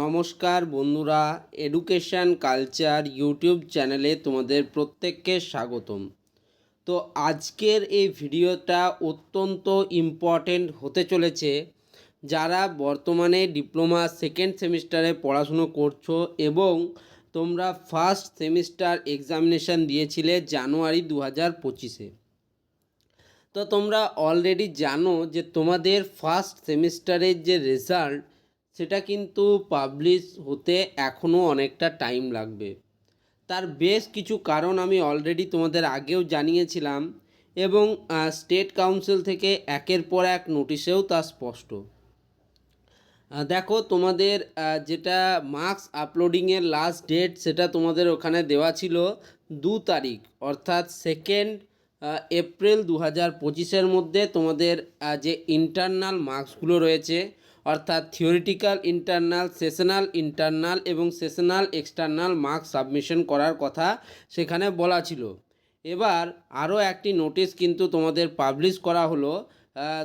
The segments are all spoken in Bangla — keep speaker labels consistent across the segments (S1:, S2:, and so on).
S1: নমস্কার বন্ধুরা এডুকেশান কালচার ইউটিউব চ্যানেলে তোমাদের প্রত্যেককে স্বাগতম তো আজকের এই ভিডিওটা অত্যন্ত ইম্পর্টেন্ট হতে চলেছে যারা বর্তমানে ডিপ্লোমা সেকেন্ড সেমিস্টারে পড়াশুনো করছো এবং তোমরা ফার্স্ট সেমিস্টার এক্সামিনেশান দিয়েছিলে জানুয়ারি দু হাজার পঁচিশে তো তোমরা অলরেডি জানো যে তোমাদের ফার্স্ট সেমিস্টারের যে রেজাল্ট সেটা কিন্তু পাবলিশ হতে এখনও অনেকটা টাইম লাগবে তার বেশ কিছু কারণ আমি অলরেডি তোমাদের আগেও জানিয়েছিলাম এবং স্টেট কাউন্সিল থেকে একের পর এক নোটিশেও তা স্পষ্ট দেখো তোমাদের যেটা মার্কস আপলোডিংয়ের লাস্ট ডেট সেটা তোমাদের ওখানে দেওয়া ছিল দু তারিখ অর্থাৎ সেকেন্ড এপ্রিল দু হাজার পঁচিশের মধ্যে তোমাদের যে ইন্টারনাল মার্কসগুলো রয়েছে অর্থাৎ থিওরিটিক্যাল ইন্টারনাল সেশনাল ইন্টারনাল এবং সেশনাল এক্সটার্নাল মার্কস সাবমিশন করার কথা সেখানে বলা ছিল এবার আরও একটি নোটিশ কিন্তু তোমাদের পাবলিশ করা হলো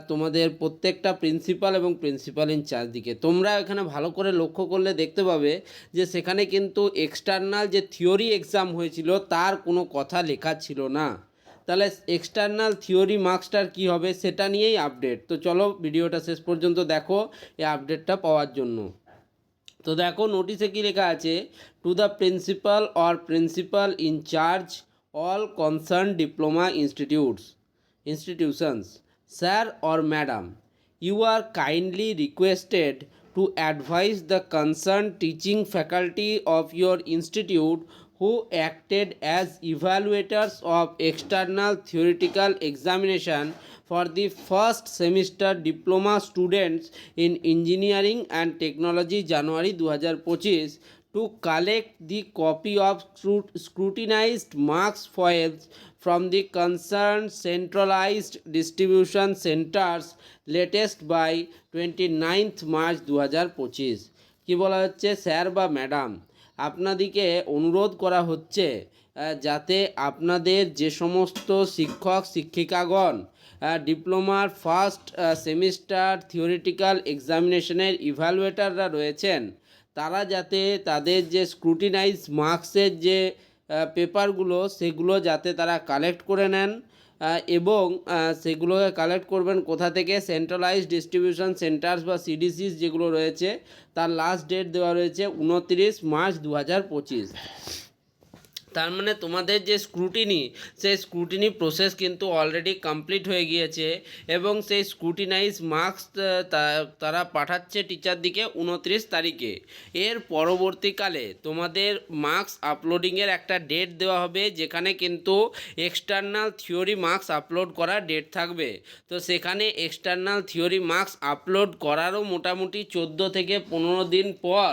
S1: তোমাদের প্রত্যেকটা প্রিন্সিপাল এবং প্রিন্সিপাল ইনচার্জ দিকে তোমরা এখানে ভালো করে লক্ষ্য করলে দেখতে পাবে যে সেখানে কিন্তু এক্সটার্নাল যে থিওরি এক্সাম হয়েছিল তার কোনো কথা লেখা ছিল না তাহলে এক্সটার্নাল থিওরি মার্কসটার কি হবে সেটা নিয়েই আপডেট তো চলো ভিডিওটা শেষ পর্যন্ত দেখো এই আপডেটটা পাওয়ার জন্য তো দেখো নোটিশে কী লেখা আছে to the principal or principal in charge all concern diploma institutes institutions sir or madam You are kindly requested to advise the concerned teaching faculty of your institute who acted as evaluators of external theoretical examination for the first semester diploma students in engineering and technology January 2025 to collect the copy of scrutinized marks files from the concerned centralized distribution centers latest by 29th March 2025 কি বলা হচ্ছে স্যার বা ম্যাডাম আপনাদিকে অনুরোধ করা হচ্ছে যাতে আপনাদের যে সমস্ত শিক্ষক শিক্ষিকাগণ ডিপ্লোমার ফার্স্ট সেমিস্টার থিওরিটিক্যাল এক্সামিনেশনের ইভ্যালুয়েটাররা রয়েছেন তারা যাতে তাদের যে স্ক্রুটিনাইজ মার্কসের যে পেপারগুলো সেগুলো যাতে তারা কালেক্ট করে নেন এবং সেগুলোকে কালেক্ট করবেন কোথা থেকে সেন্ট্রালাইজ ডিস্ট্রিবিউশন সেন্টার্স বা সিডিসিস যেগুলো রয়েছে তার লাস্ট ডেট দেওয়া রয়েছে উনত্রিশ মার্চ দু হাজার পঁচিশ তার মানে তোমাদের যে স্ক্রুটিনি সেই স্ক্রুটিনি প্রসেস কিন্তু অলরেডি কমপ্লিট হয়ে গিয়েছে এবং সেই স্ক্রুটিনাইজ মার্কস তারা পাঠাচ্ছে টিচার দিকে উনত্রিশ তারিখে এর পরবর্তীকালে তোমাদের মার্কস আপলোডিংয়ের একটা ডেট দেওয়া হবে যেখানে কিন্তু এক্সটার্নাল থিওরি মার্কস আপলোড করার ডেট থাকবে তো সেখানে এক্সটার্নাল থিওরি মার্কস আপলোড করারও মোটামুটি চোদ্দো থেকে পনেরো দিন পর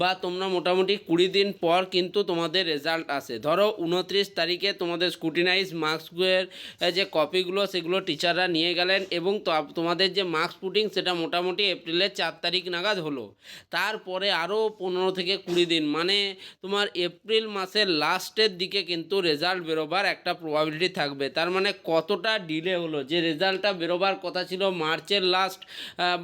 S1: বা তোমরা মোটামুটি কুড়ি দিন পর কিন্তু তোমাদের রেজাল্ট আসে ধরো উনত্রিশ তারিখে তোমাদের স্কুটিনাইজ মাস্কের যে কপিগুলো সেগুলো টিচাররা নিয়ে গেলেন এবং তোমাদের যে মার্কস পুটিং সেটা মোটামুটি এপ্রিলের চার তারিখ নাগাদ হলো তারপরে আরও পনেরো থেকে কুড়ি দিন মানে তোমার এপ্রিল মাসের লাস্টের দিকে কিন্তু রেজাল্ট বেরোবার একটা প্রবাবিলিটি থাকবে তার মানে কতটা ডিলে হলো যে রেজাল্টটা বেরোবার কথা ছিল মার্চের লাস্ট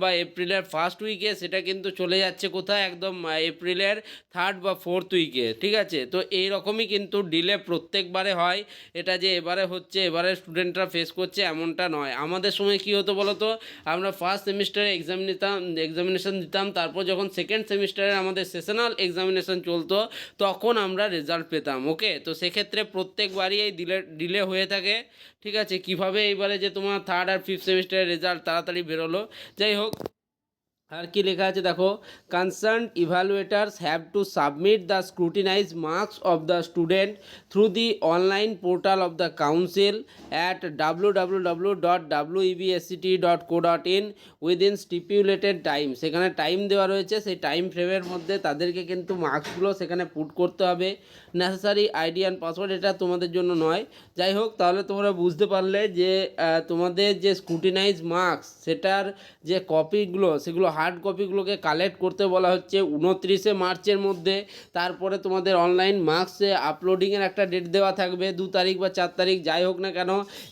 S1: বা এপ্রিলের ফার্স্ট উইকে সেটা কিন্তু চলে যাচ্ছে কোথায় একদম এপ্রিলের থার্ড বা ফোর্থ উইকে ঠিক আছে তো এইরকমই কিন্তু কিন্তু ডিলে প্রত্যেকবারে হয় এটা যে এবারে হচ্ছে এবারে স্টুডেন্টরা ফেস করছে এমনটা নয় আমাদের সময় কি হতো বলো তো আমরা ফার্স্ট সেমিস্টারে এক্সাম নিতাম এক্সামিনেশান দিতাম তারপর যখন সেকেন্ড সেমিস্টারে আমাদের সেশনাল এক্সামিনেশান চলতো তখন আমরা রেজাল্ট পেতাম ওকে তো সেক্ষেত্রে প্রত্যেকবারই এই ডিলে ডিলে হয়ে থাকে ঠিক আছে কিভাবে এইবারে যে তোমার থার্ড আর ফিফথ সেমিস্টারের রেজাল্ট তাড়াতাড়ি বেরোলো যাই হোক আর কি লেখা আছে দেখো concern evaluators have to submit the scrutinise marks of the student through the online portal of the council at W W W dot W EBSCT dot co dot in within stipulated time সেখানে টাইম দেওয়া রয়েছে সেই টাইম ফ্রেমের মধ্যে তাদেরকে কিন্তু মার্কসগুলো সেখানে পুট করতে হবে নেসেসারি আইডি অ্যান্ড পাসওয়ার্ড এটা তোমাদের জন্য নয় যাই হোক তাহলে তোমরা বুঝতে পারলে যে তোমাদের যে স্ক্রুটিনাইজ মার্কস সেটার যে কপিগুলো সেগুলো হার্ড কপিগুলোকে কালেক্ট করতে বলা হচ্ছে উনত্রিশে মার্চের মধ্যে তারপরে তোমাদের অনলাইন মার্কসে আপলোডিংয়ের একটা ডেট দেওয়া থাকবে দু তারিখ বা চার তারিখ যাই হোক না কেন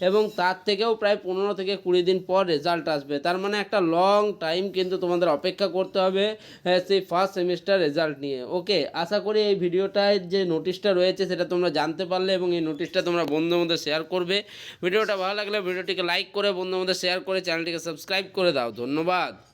S1: এবং তার থেকেও প্রায় পনেরো থেকে কুড়ি দিন পর রেজাল্ট আসবে তার মানে একটা লং টাইম কিন্তু তোমাদের অপেক্ষা করতে হবে সেই ফার্স্ট সেমিস্টার রেজাল্ট নিয়ে ওকে আশা করি এই ভিডিওটায় যে নোটিশটা রয়েছে সেটা তোমরা জানতে পারলে এবং এই নোটিশটা তোমরা বন্ধুর মধ্যে শেয়ার করবে ভিডিওটা ভালো লাগলে ভিডিওটিকে লাইক করে বন্ধুর মধ্যে শেয়ার করে চ্যানেলটিকে সাবস্ক্রাইব করে দাও ধন্যবাদ